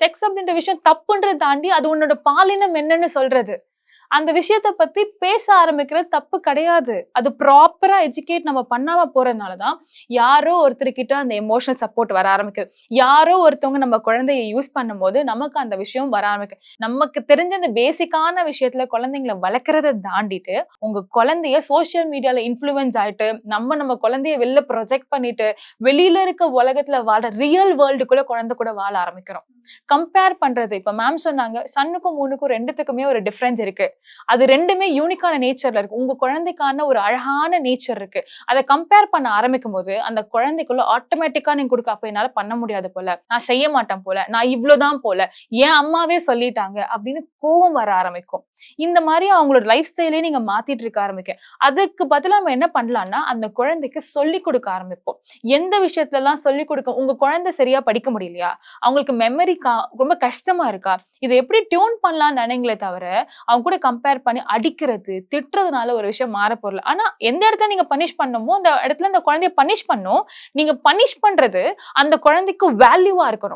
Sex அப்படின்ற விஷயம் தப்புன்றதை தாண்டி அது உன்னோட பாலினம் என்னன்னு சொல்றது. அந்த விஷயத்த பத்தி பேச ஆரம்பிக்கிறது தப்பு கிடையாது. அது ப்ராப்பரா எஜுகேட் நம்ம பண்ணாம போறதுனாலதான் யாரோ ஒருத்தர்கிட்ட அந்த எமோஷனல் சப்போர்ட் வர ஆரம்பிக்குது. யாரோ ஒருத்தவங்க நம்ம குழந்தைய யூஸ் பண்ணும்போது நமக்கு அந்த விஷயம் வர ஆரம்பிக்கும் நமக்கு தெரிஞ்ச அந்த பேசிக்கான விஷயத்துல குழந்தைங்களை வளர்க்கறத தாண்டிட்டு உங்க குழந்தைய சோஷியல் மீடியால இன்ஃபுளுன்ஸ் ஆயிட்டு நம்ம நம்ம குழந்தைய வெளில ப்ரொஜெக்ட் பண்ணிட்டு வெளியில இருக்க உலகத்துல வாழ ரியல் வேர்ல்டுக்குள்ள குழந்தை கூட வாழ ஆரம்பிக்கிறோம். கம்பேர் பண்றது. இப்ப மேம் சொன்னாங்க சன்னுக்கும் மூணுக்கும் ரெண்டுத்துக்குமே ஒரு டிஃபரன்ஸ் இருக்கு. அது ரெண்டுமே யூனிக்கான நேச்சர்ல இருக்கு. உங்க குழந்தைக்கான ஒரு அழகான நேச்சர் இருக்கு. அதை கம்பேர் பண்ண ஆரம்பிக்கும் போது அந்த குழந்தைக்குள்ள ஆட்டோமேட்டிக்கா நீங்க கொடுக்க அப்ப என்னால பண்ண முடியாது போல. நான் செய்ய மாட்டேன் போல. நான் இவ்வளவுதான் போல. என் அம்மாவே சொல்லிட்டாங்க அப்படின்னு கோவம் வர ஆரம்பிக்கும். இந்த மாதிரி அவங்களோட லைஃப் ஸ்டைலே நீங்க மாத்திட்டு இருக்க ஆரம்பிக்க. அதுக்கு பதிலா நம்ம என்ன பண்ணலாம்னா அந்த குழந்தைக்கு சொல்லி கொடுக்க ஆரம்பிப்போம். எந்த விஷயத்துல எல்லாம் சொல்லி கொடுக்க உங்க குழந்தை சரியா படிக்க முடியலையா? அவங்களுக்கு மெமரி ரொம்ப கஷ்டமா இருக்கா? இதை எப்படி டியூன் பண்ணலாம்னு நினைங்களே தவிர அவங்க கூட கம்பேர் பண்ணி அடிக்கிறது திட்டுறதுனால ஒரு விஷயம் மாற போறல ஆனா எந்த இடத்துல நீங்க பனிஷ் பண்ணமோ அந்த இடத்துல அந்த குழந்தைய பனிஷ் பண்ணும். நீங்க பனிஷ் பண்றது அந்த குழந்தைக்கு வேல்யூவா இருக்கணும்.